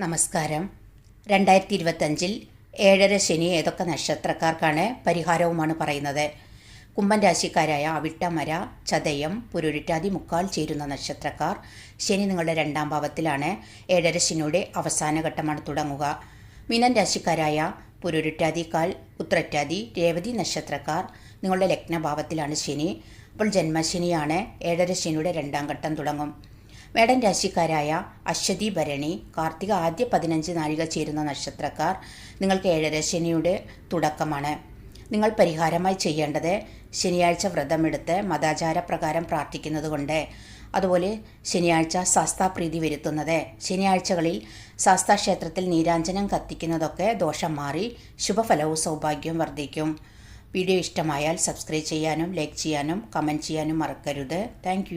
നമസ്കാരം. രണ്ടായിരത്തി ഇരുപത്തഞ്ചിൽ ഏഴര ശനി ഏതൊക്കെ നക്ഷത്രക്കാർക്കാണ് പരിഹാരവുമാണ് പറയുന്നത്. കുംഭൻ രാശിക്കാരായ അവിട്ടമര ചതയം പുരുരുറ്റാതി മുക്കാൽ ചേരുന്ന നക്ഷത്രക്കാർ ശനി നിങ്ങളുടെ രണ്ടാം ഭാവത്തിലാണ്. ഏഴര ശനിയുടെ അവസാന ഘട്ടമാണ് തുടങ്ങുക. മിനൻ രാശിക്കാരായ പുരുരുറ്റാതി കാൽ ഉത്രറ്റാതി രേവതി നക്ഷത്രക്കാർ നിങ്ങളുടെ ലഗ്നഭാവത്തിലാണ് ശനി. അപ്പോൾ ജന്മശനിയാണ് ഏഴര ശനിയുടെ രണ്ടാം ഘട്ടം തുടങ്ങും. മേടൻ രാശിക്കാരായ അശ്വതി ഭരണി കാർത്തിക ആദ്യ പതിനഞ്ച് നാഴിക ചേരുന്ന നക്ഷത്രക്കാർ നിങ്ങൾക്ക് ഏഴര ശനിയുടെ തുടക്കമാണ്. നിങ്ങൾ പരിഹാരമായി ചെയ്യേണ്ടത് ശനിയാഴ്ച വ്രതമെടുത്ത് മതാചാര പ്രകാരം പ്രാർത്ഥിക്കുന്നത് കൊണ്ട് അതുപോലെ ശനിയാഴ്ച ശാസ്താപ്രീതി വരുത്തുന്നത്. ശനിയാഴ്ചകളിൽ ശാസ്താ ക്ഷേത്രത്തിൽ നീരാഞ്ജനം കത്തിക്കുന്നതൊക്കെ ദോഷം മാറി ശുഭഫലവും സൗഭാഗ്യവും വർദ്ധിക്കും. വീഡിയോ ഇഷ്ടമായാൽ സബ്സ്ക്രൈബ് ചെയ്യാനും ലൈക്ക് ചെയ്യാനും കമന്റ് ചെയ്യാനും മറക്കരുത്. താങ്ക്